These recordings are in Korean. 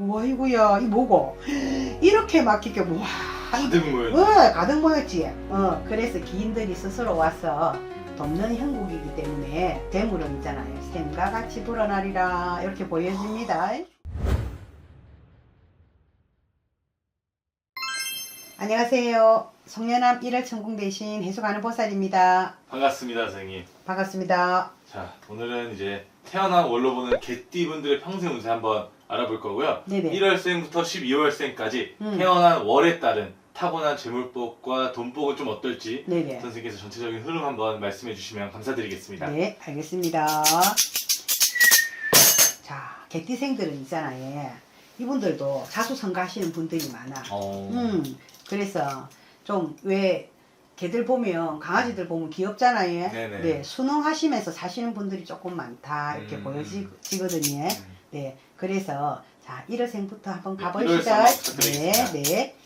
어이구야 이 뭐고 이렇게 막히게 와 가득 모여. 어, 가득 모였지. 어, 그래서 기인들이 스스로 와서 돕는 형국이기 때문에 대물은 있잖아요. 샘과 같이 불어나리라 이렇게 보여집니다. 안녕하세요. 송년암 1월 천궁 대신 해수가는 보살입니다. 반갑습니다, 선생님. 반갑습니다. 자, 오늘은 이제 태어난 월로 보는 개띠분들의 평생 운세 한번 알아볼 거고요. 네네. 1월생부터 12월생까지 음. 태어난 월에 따른 타고난 재물복과 돈복은 좀 어떨지 네네. 선생님께서 전체적인 흐름 한번 말씀해 주시면 감사드리겠습니다. 네, 알겠습니다. 자, 개띠생들은 있잖아요. 이분들도 자수성가하시는 분들이 많아. 어... 음, 그래서 좀왜 개들 보면 강아지들 보면 귀엽잖아요. 네네. 네, 순응하시면서 사시는 분들이 조금 많다 이렇게 음. 보여지거든요. 음. 네, 그래서 자 1월생부터 한번 네, 가보시죠. 1월생 한번 네, 부탁드리겠습니다. 네.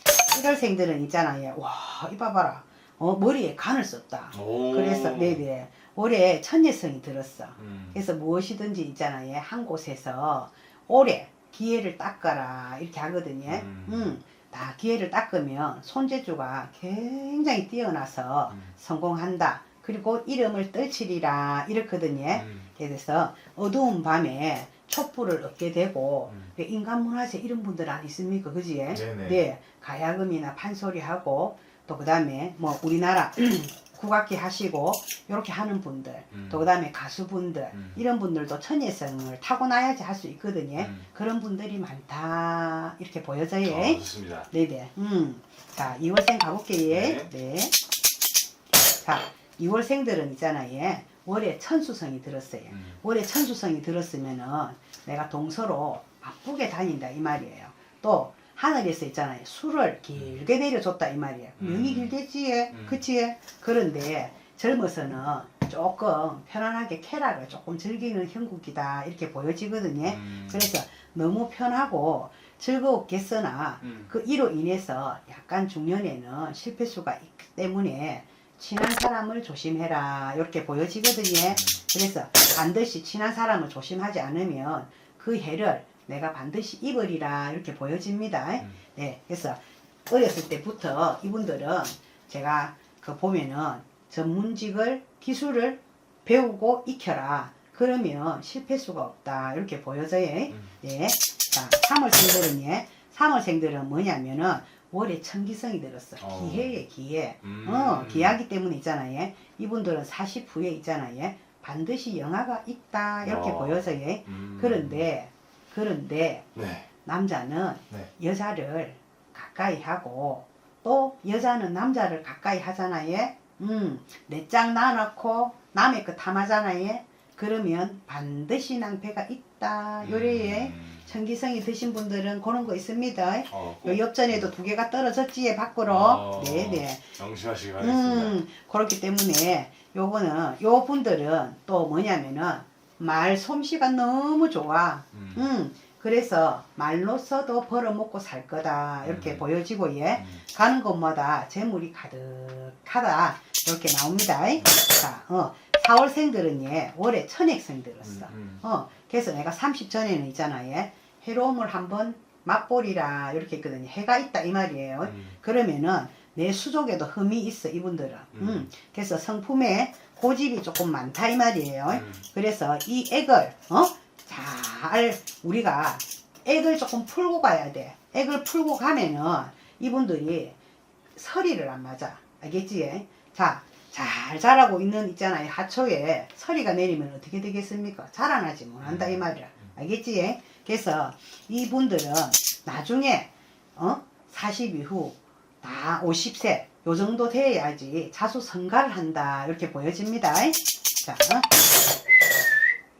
1월생들은 있잖아요. 와, 이봐봐라. 어, 머리에 간을 썼다. 오. 그래서 네네 올해 천예성이 들었어. 음. 그래서 무엇이든지 있잖아요. 한 곳에서 올해 기회를 닦아라 이렇게 하거든요. 음. 음, 다 기회를 닦으면 손재주가 굉장히 뛰어나서 음. 성공한다. 그리고 이름을 떨치리라 이렇거든요. 음. 그래서 어두운 밤에 촛불을 얻게 되고 음. 그 인간문화재 이런 분들 안 있습니까? 그지? 네네. 네. 가야금이나 판소리 하고 또 그 다음에 뭐 우리나라 국악기 하시고 이렇게 하는 분들 음. 또 그다음에 가수분들 음. 이런 분들도 천예성을 타고나야지 할 수 있거든요. 음. 그런 분들이 많다 이렇게 보여져요. 어, 좋습니다. 네네. 음. 자, 2월생 가볼게요. 네. 네. 자, 2월생들은 있잖아요. 월에 천수성이 들었어요. 음. 월에 천수성이 들었으면은 내가 동서로 바쁘게 다닌다 이 말이에요. 또 하늘에서 있잖아요. 술을 길게 내려줬다 이 말이에요. 음. 명이 길겠지, 음. 그치? 그런데 젊어서는 조금 편안하게 쾌락을 조금 즐기는 형국이다 이렇게 보여지거든요. 음. 그래서 너무 편하고 즐겁겠으나 음. 그 이로 인해서 약간 중년에는 실패수가 있기 때문에 친한 사람을 조심해라 이렇게 보여지거든요. 그래서 반드시 친한 사람을 조심하지 않으면 그 해를 내가 반드시 입으리라 이렇게 보여집니다. 음. 네, 그래서 어렸을 때부터 이분들은 제가 그 보면은 전문직을 기술을 배우고 익혀라. 그러면 실패 수가 없다 이렇게 보여져요. 음. 네. 자, 3월생들은 예. 3월생들은 뭐냐면은 월에 천기성이 들었어. 어. 기해에 기해. 음. 어, 기하기 때문에 있잖아요. 이분들은 40 후에 있잖아요. 반드시 영화가 있다. 이렇게 어. 보여서요. 음. 그런데, 그런데 네. 남자는 네. 여자를 가까이 하고 또 여자는 남자를 가까이 하잖아요. 음, 내짝 놔놓고 남의 거 탐하잖아요. 그러면 반드시 낭패가 있다. 요래에 음. 천기성이 드신 분들은 그런 거 있습니다. 어, 요 옆전에도 두 개가 떨어졌지에 밖으로. 어. 네네. 명심하시기 바라겠습니다. 음, 그렇기 때문에 요거는 요 분들은 또 뭐냐면은 말 솜씨가 너무 좋아. 음. 음, 그래서 말로서도 벌어먹고 살 거다 이렇게 음. 보여지고 예 음. 가는 곳마다 재물이 가득하다 이렇게 나옵니다. 자, 어, 4월생들은 예 올해 천액생 들었어. 음, 어, 그래서 내가 30 전에는 있잖아요. 해로움을 한번 맛보리라 이렇게 했거든요. 해가 있다 이 말이에요. 음. 그러면은 내 수족에도 흠이 있어 이분들은. 음. 음. 그래서 성품에 고집이 조금 많다 이 말이에요. 음. 그래서 이 액을 어? 잘 우리가 액을 조금 풀고 가야 돼. 액을 풀고 가면은 이분들이 서리를 안 맞아. 알겠지? 자, 잘 자라고 있는 있잖아요. 하초에 서리가 내리면 어떻게 되겠습니까? 자라나지 못한다 이 말이야. 알겠지? 그래서 이분들은 나중에 어? 40 이후 다 50세 요 정도 돼야지 자수 성가를 한다 이렇게 보여집니다. 자,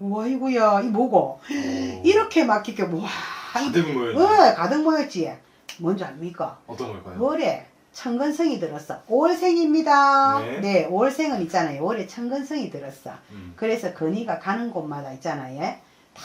어이구야 이 뭐고 오. 이렇게 막히게 와 가득 모여. 어, 가득 모였지. 뭔지 압니까? 어떤 걸까요? 월에 천근성이 들었어. 5월생입니다. 네. 네, 5월생은 있잖아요. 월에 천근성이 들었어. 음. 그래서 건이가 가는 곳마다 있잖아요. 다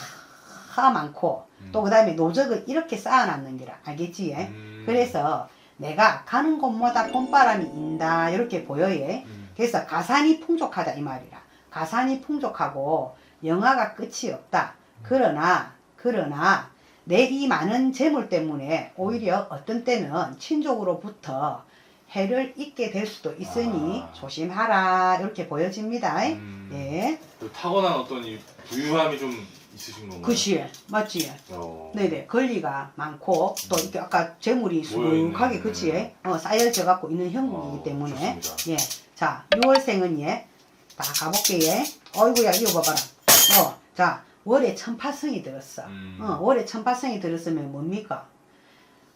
많고 음. 또 그 다음에 노적을 이렇게 쌓아놨는 게라 알겠지? 예? 음. 그래서 내가 가는 곳마다 봄바람이 인다 이렇게 보여요. 음. 그래서 가산이 풍족하다 이 말이라. 가산이 풍족하고 영화가 끝이 없다. 그러나 그러나 내 이 많은 재물 때문에 오히려 어떤 때는 친족으로부터 해를 입게 될 수도 있으니 아. 조심하라 이렇게 보여집니다. 음, 예, 또 타고난 어떤 이 부유함이 좀 있으신 건가요? 그시 맞지. 어. 네네 권리가 많고 또 이렇게 아까 재물이 수북하게 그치 네. 어, 쌓여져 갖고 있는 형국이기 어, 때문에 좋습니다. 예. 자, 6월생은 예. 다 가볼게 예. 어이구야 이거 봐봐라. 어, 자, 월에 천파성이 들었어. 음. 어, 월에 천파성이 들었으면 뭡니까?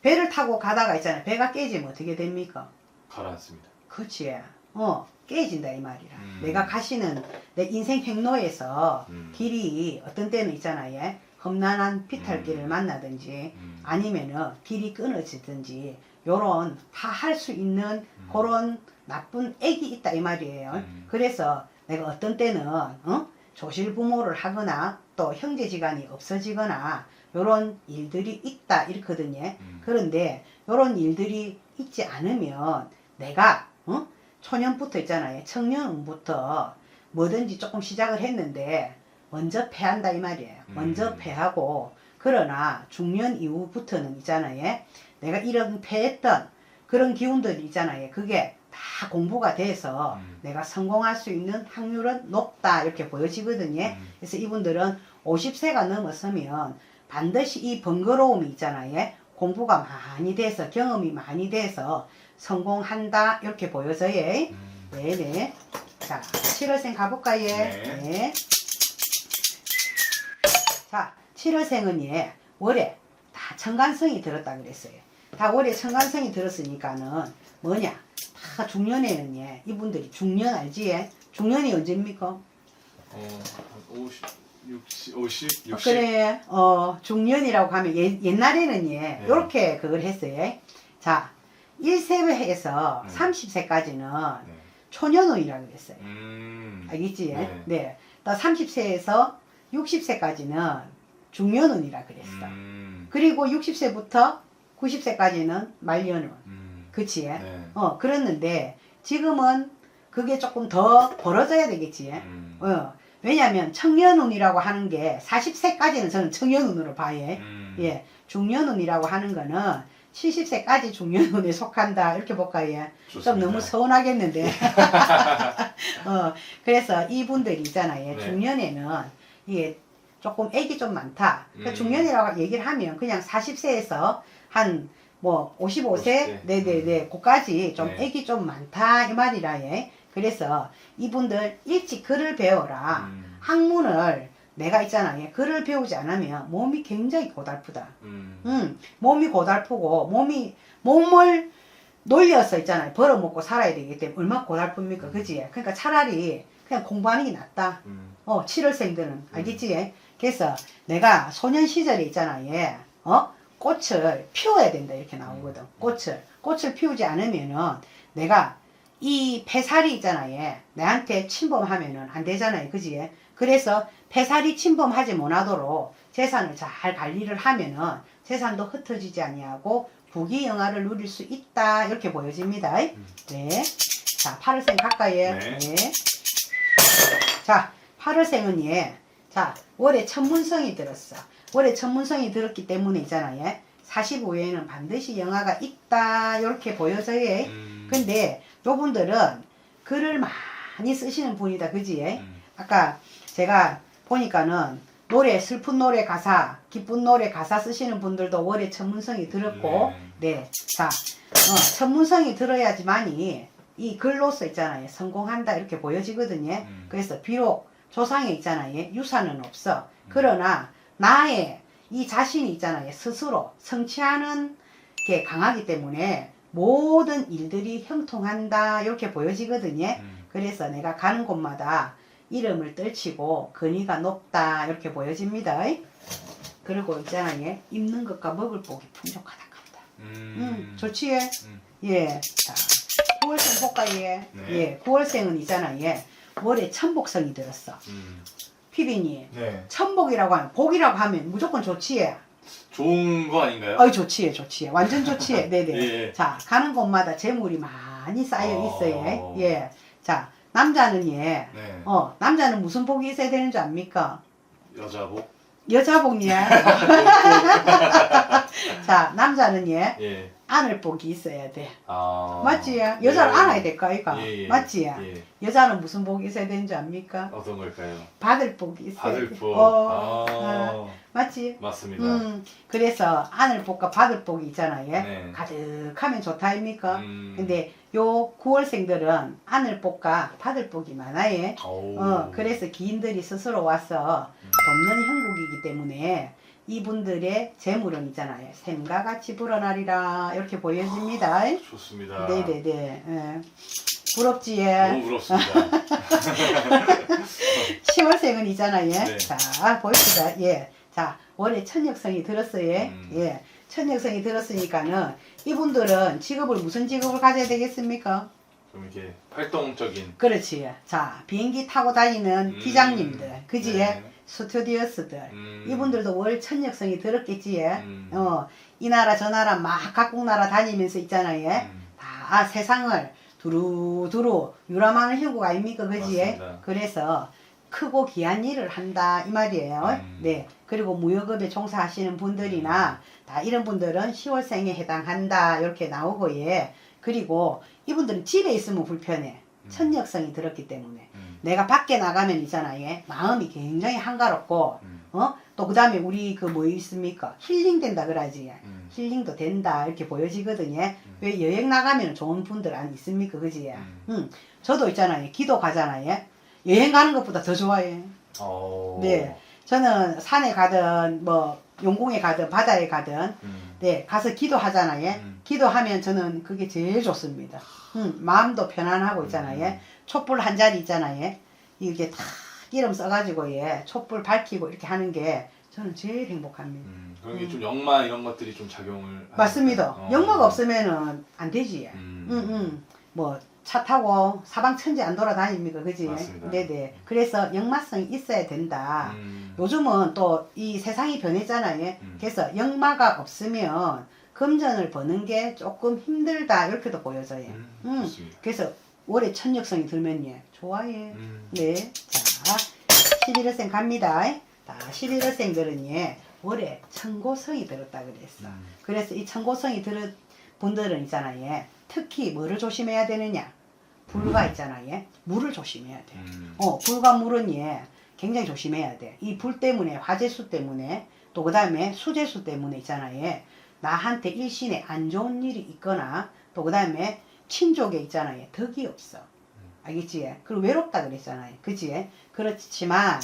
배를 타고 가다가 있잖아요. 배가 깨지면 어떻게 됩니까? 가라앉습니다. 그치. 어, 깨진다 이 말이라. 음. 내가 가시는 내 인생 행로에서 음. 길이 어떤 때는 있잖아요. 예. 험난한 비탈길을 음. 만나든지 음. 아니면은 길이 끊어지든지 요런 다 할 수 있는 그런 나쁜 액이 있다 이 말이에요. 음. 그래서 내가 어떤 때는 어? 조실 부모를 하거나 또 형제지간이 없어지거나 요런 일들이 있다 이렇거든요. 음. 그런데 요런 일들이 있지 않으면 내가 어? 초년부터 있잖아요. 청년부터 뭐든지 조금 시작을 했는데 먼저 패한다 이 말이에요. 먼저 음. 패하고 그러나 중년 이후부터는 있잖아요. 내가 이런 패했던 그런 기운들이 있잖아요. 그게 다 공부가 돼서 음. 내가 성공할 수 있는 확률은 높다 이렇게 보여지거든요. 음. 그래서 이분들은 50세가 넘었으면 반드시 이 번거로움이 있잖아요. 공부가 많이 돼서 경험이 많이 돼서 성공한다 이렇게 보여져요. 음. 네네. 자, 7월생 가볼까요? 네. 자, 7월생은 예, 월에 다 청간성이 들었다 그랬어요. 다 월에 청간성이 들었으니까는 뭐냐? 다 중년에는 예, 이분들이 중년 알지? 예? 중년이 언제입니까? 어, 한 50, 60, 50, 어, 60. 그래, 어, 중년이라고 하면 예, 옛날에는 예, 네. 요렇게 그걸 했어요. 자, 1세에서 음. 30세까지는 네. 초년운이라고 그랬어요. 음. 알겠지? 네. 네. 또 30세에서 60세까지는 중년운이라 그랬어. 음. 그리고 60세부터 90세까지는 말년운. 음. 그치? 네. 어, 그랬는데 지금은 그게 조금 더 벌어져야 되겠지? 음. 어, 왜냐면 청년운이라고 하는 게 40세까지는 저는 청년운으로 봐요. 음. 예. 중년운이라고 하는 거는 70세까지 중년운에 속한다. 이렇게 볼까요? 좀 좋습니다. 너무 서운하겠는데. 어, 그래서 이분들이 있잖아요. 네. 중년에는 이게 조금 애기 좀 많다. 그러니까 음. 중년이라고 얘기를 하면 그냥 40세에서 한 뭐 55세? 50세? 네네네. 그까지 좀 네. 애기 좀 많다. 이 말이라 예. 그래서 이분들 일찍 글을 배워라. 음. 학문을 내가 있잖아요. 글을 배우지 않으면 몸이 굉장히 고달프다. 음. 음, 몸이 고달프고 몸이 몸을 놀려서 있잖아요. 벌어먹고 살아야 되기 때문에 얼마나 고달픕니까, 그지? 그러니까 차라리 그냥 공부하는 게 낫다. 음. 어, 7월생들은 알겠지? 그래서 내가 소년 시절에 있잖아요. 어, 꽃을 피워야 된다 이렇게 나오거든. 꽃을 꽃을 피우지 않으면은 내가 이 폐살이 있잖아요. 내한테 침범하면은 안 되잖아요, 그지? 그래서 폐살이 침범하지 못하도록 재산을 잘 관리를 하면은 재산도 흩어지지 아니하고 부귀 영화를 누릴 수 있다 이렇게 보여집니다. 네. 자, 8월생 가까이에. 네. 네. 자, 8월생은 예. 자, 월에 천문성이 들었어. 월에 천문성이 들었기 때문에 있잖아요. 45회에는 반드시 영화가 있다. 이렇게 보여져요. 음. 근데 요 분들은 글을 많이 쓰시는 분이다. 그지? 음. 아까 제가 보니까는 노래, 슬픈 노래 가사, 기쁜 노래 가사 쓰시는 분들도 월에 천문성이 들었고, 네. 자, 어, 천문성이 들어야지만이 이 글로서 있잖아요. 성공한다. 이렇게 보여지거든요. 음. 그래서 비록 조상에 있잖아요. 유산은 없어. 그러나 나의 이 자신이 있잖아요. 스스로 성취하는 게 강하기 때문에 모든 일들이 형통한다. 이렇게 보여지거든요. 음. 그래서 내가 가는 곳마다 이름을 떨치고 근위가 높다. 이렇게 보여집니다. 그리고 있잖아요. 입는 것과 먹을 복이 풍족하다. 합니다. 음. 음, 좋지? 음. 예. 자, 9월생 볼까요? 예. 네. 예. 9월생은 있잖아요. 예. 월에 천복성이 들었어. 음. 피비니. 네. 천복이라고 하면, 복이라고 하면 무조건 좋지? 예. 좋은 거 아닌가요? 어이, 좋지? 좋지? 완전 좋지? 네네. 예. 자, 가는 곳마다 재물이 많이 쌓여 어. 있어요. 예. 자, 남자는 예. 네. 어, 남자는 무슨 복이 있어야 되는 줄 압니까? 여자복. 여자복이야. 자, 남자는 예, 예. 안을 복이 있어야 돼. 아. 맞지? 여자를 예. 안아야 될까, 이가? 예, 예. 맞지? 예. 여자는 무슨 복이 있어야 되는지 압니까? 어떤 걸까요? 받을 복이 있어야 돼. 받을 복. 어, 아. 어, 맞지? 맞습니다. 음, 그래서 안을 복과 받을 복이 있잖아요. 네. 가득하면 좋다 아닙니까? 음. 근데 요 9월생들은 안을 복과 받을 복이 많아요. 오. 어, 그래서 기인들이 스스로 와서 돕는 형국이기 때문에 이분들의 재물은 있잖아요. 샘과 같이 불어나리라 이렇게 보여집니다. 좋습니다. 네네네. 예. 부럽지 예. 너무 부럽습니다. 10월생은 있잖아요. 네. 자, 보입시다. 예. 자, 월에 천역성이 들었어요. 음. 예. 천역성이 들었으니까는 이분들은 직업을 무슨 직업을 가져야 되겠습니까? 좀 이렇게 활동적인 그렇지. 자, 비행기 타고 다니는 음. 기장님들, 그지? 네. 스튜디오스들. 음. 이분들도 월 천역성이 들었겠지. 예. 음. 어, 이 나라 저 나라 막 각국 나라 다니면서 있잖아요. 예. 음. 다 세상을 두루두루 유람하는 형국 아닙니까? 그지? 맞습니다. 그래서 크고 귀한 일을 한다 이 말이에요. 음. 네. 그리고 무역업에 종사하시는 분들이나 다 이런 분들은 10월생에 해당한다 이렇게 나오고 예. 그리고 이분들은 집에 있으면 불편해. 음. 천역성이 들었기 때문에 음. 내가 밖에 나가면 있잖아요. 예. 마음이 굉장히 한가롭고 음. 어? 또 그 다음에 우리 그 뭐 있습니까? 힐링 된다 그러지. 음. 힐링도 된다 이렇게 보여지거든요. 음. 왜 여행 나가면 좋은 분들 안 있습니까, 그지? 음. 응. 저도 있잖아요. 기도 가잖아요. 여행 가는 것보다 더 좋아해. 어. 네. 저는 산에 가든 뭐 용궁에 가든 바다에 가든 음. 네 가서 기도하잖아요. 음. 기도하면 저는 그게 제일 좋습니다. 응. 마음도 편안하고 있잖아요. 음. 촛불 한 자리 있잖아요. 이렇게 탁 기름 써가지고 예 촛불 밝히고 이렇게 하는 게 저는 제일 행복합니다. 음. 그런 게 음. 좀 역마 이런 것들이 좀 작용을 맞습니다. 어. 영마가 없으면은 안 되지. 음. 응, 응. 뭐, 차 타고 사방천지 안 돌아다닙니까? 그지? 맞습니다. 네네. 그래서 역마성이 있어야 된다. 음. 요즘은 또 이 세상이 변했잖아요. 음. 그래서 역마가 없으면 금전을 버는 게 조금 힘들다. 이렇게도 보여져요. 음. 음. 그래서 올해 천역성이 들면 예, 좋아해. 음. 네. 자, 11월생 갑니다. 자, 11월생들은 예, 올해 천고성이 들었다 그랬어. 음. 그래서 이 천고성이 들은 분들은 있잖아요. 예. 특히 뭐를 조심해야 되느냐? 불과 있잖아요. 예. 물을 조심해야 돼. 음. 어, 불과 물은 예, 굉장히 조심해야 돼. 이 불 때문에, 화재수 때문에, 또 그 다음에 수재수 때문에 있잖아요. 예. 나한테 일신에 안 좋은 일이 있거나, 또 그 다음에 친족에 있잖아요. 덕이 없어. 알겠지? 그리고 외롭다 그랬잖아요. 그지? 그렇지만,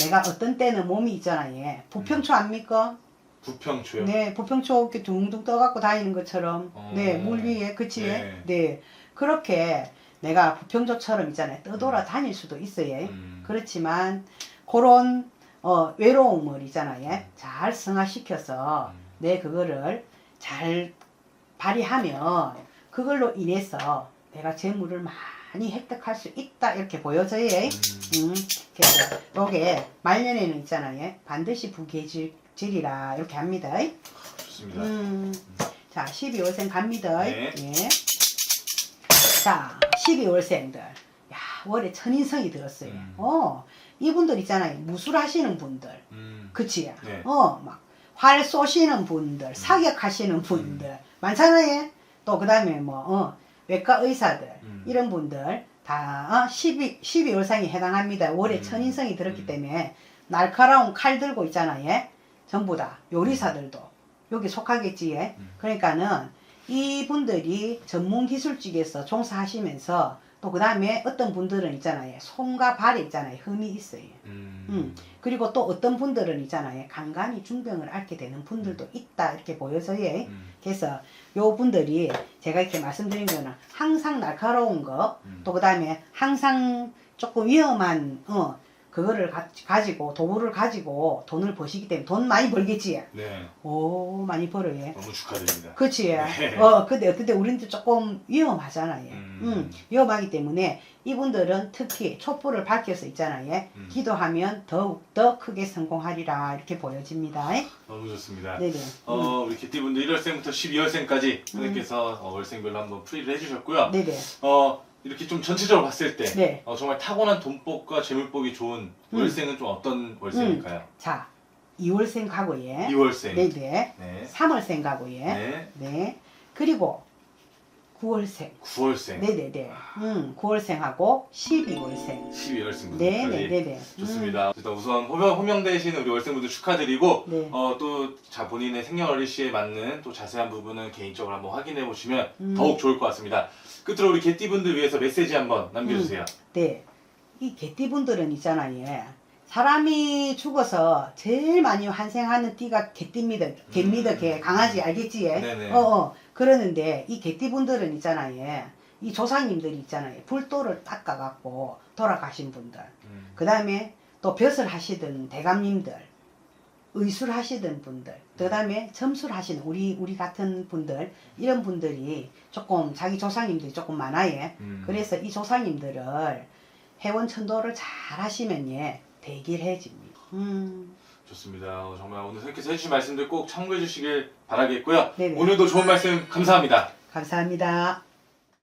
내가 어떤 때는 몸이 있잖아요. 예. 부평초 압니까? 부평초요. 네, 부평초 이렇게 둥둥 떠갖고 다니는 것처럼, 어. 네, 물 위에, 그치? 네. 네. 그렇게 내가 부평초처럼 있잖아요. 떠돌아 다닐 수도 있어요. 음. 그렇지만, 그런, 어, 외로움을 있잖아요. 잘 승화시켜서, 음. 내 그거를 잘 발휘하면, 그걸로 인해서 내가 재물을 많이 획득할 수 있다. 이렇게 보여져요. 음. 음, 그래서 요게 말년에는 있잖아요. 반드시 부계질 이라 이렇게 합니다. 좋습니다. 음, 자, 12월생 갑니다. 네. 예. 자, 12월생들. 야, 월에 천인성이 들었어요. 음. 어, 이분들 있잖아요. 무술하시는 분들. 음. 그치? 네. 어, 막, 활 쏘시는 분들, 사격하시는 분들. 많잖아요. 또, 그 다음에 뭐, 어, 외과 의사들. 음. 이런 분들 다 어, 12, 12월상에 해당합니다. 월에 음. 천인성이 들었기 음. 때문에 날카로운 칼 들고 있잖아요. 예? 전부 다 요리사들도 여기 속하겠지. 예? 음. 그러니까는 이분들이 전문 기술직에서 종사하시면서 또 그 다음에 어떤 분들은 있잖아요. 손과 발에 있잖아요. 흠이 있어요. 음. 음. 그리고 또 어떤 분들은 있잖아요. 간간히 중병을 앓게 되는 분들도 있다. 이렇게 보여서요. 음. 그래서 요 분들이 제가 이렇게 말씀드린 거는 항상 날카로운 거, 음. 또그 다음에 항상 조금 위험한, 어, 그거를 가, 가지고, 도구를 가지고 돈을 버시기 때문에 돈 많이 벌겠지. 네. 오, 많이 벌어요. 너무 축하드립니다. 그치. 네. 어, 근데, 근데 우리는 조금 위험하잖아요. 음. 음, 위험하기 때문에 이분들은 특히 촛불을 밝혀서 있잖아요. 음. 기도하면 더욱 더 크게 성공하리라. 이렇게 보여집니다. 너무 좋습니다. 네네. 어, 우리 개띠분들 1월생부터 12월생까지 선생님께서 어, 월생별로 한번 풀이를 해주셨고요. 네네. 어, 이렇게 좀 전체적으로 봤을 때 네. 어, 정말 타고난 돈복과 재물복이 좋은 음. 월생은 좀 어떤 월생일까요? 자, 2월생 가구에 2월생. 네, 네. 네. 3월생 가구에 네. 네. 그리고 9월생. 9월생. 네, 네, 네. 음, 9월생하고 12월생. 12월생 분들까지. 네, 네, 네, 네. 좋습니다. 일단 우선 호명, 호명되시는 우리 월생분들 축하드리고 네. 어, 또 자, 본인의 생년월일 시에 맞는 또 자세한 부분은 개인적으로 한번 확인해 보시면 음. 더욱 좋을 것 같습니다. 끝으로 우리 개띠분들 위해서 메시지 한번 남겨주세요. 네. 이 개띠분들은 있잖아요. 예. 사람이 죽어서 제일 많이 환생하는 띠가 개띠입니다. 개입니다. 음. 개. 강아지 알겠지? 예? 네네. 어, 어. 그러는데 이 개띠분들은 있잖아요. 예. 이 조상님들이 있잖아요. 불도를 닦아갖고 돌아가신 분들. 음. 그 다음에 또 벼슬 하시던 대감님들, 의술 하시던 분들, 그 다음에 점술 하시는 우리 우리 같은 분들 이런 분들이 조금 자기 조상님들이 조금 많아요. 음. 그래서 이 조상님들을 회원 천도를 잘 하시면 예 대길해집니다. 음, 좋습니다. 어, 정말 오늘 선생님께서 해주신 말씀들 꼭 참고해 주시길 바라겠고요. 네네. 오늘도 좋은 말씀 감사합니다. 감사합니다.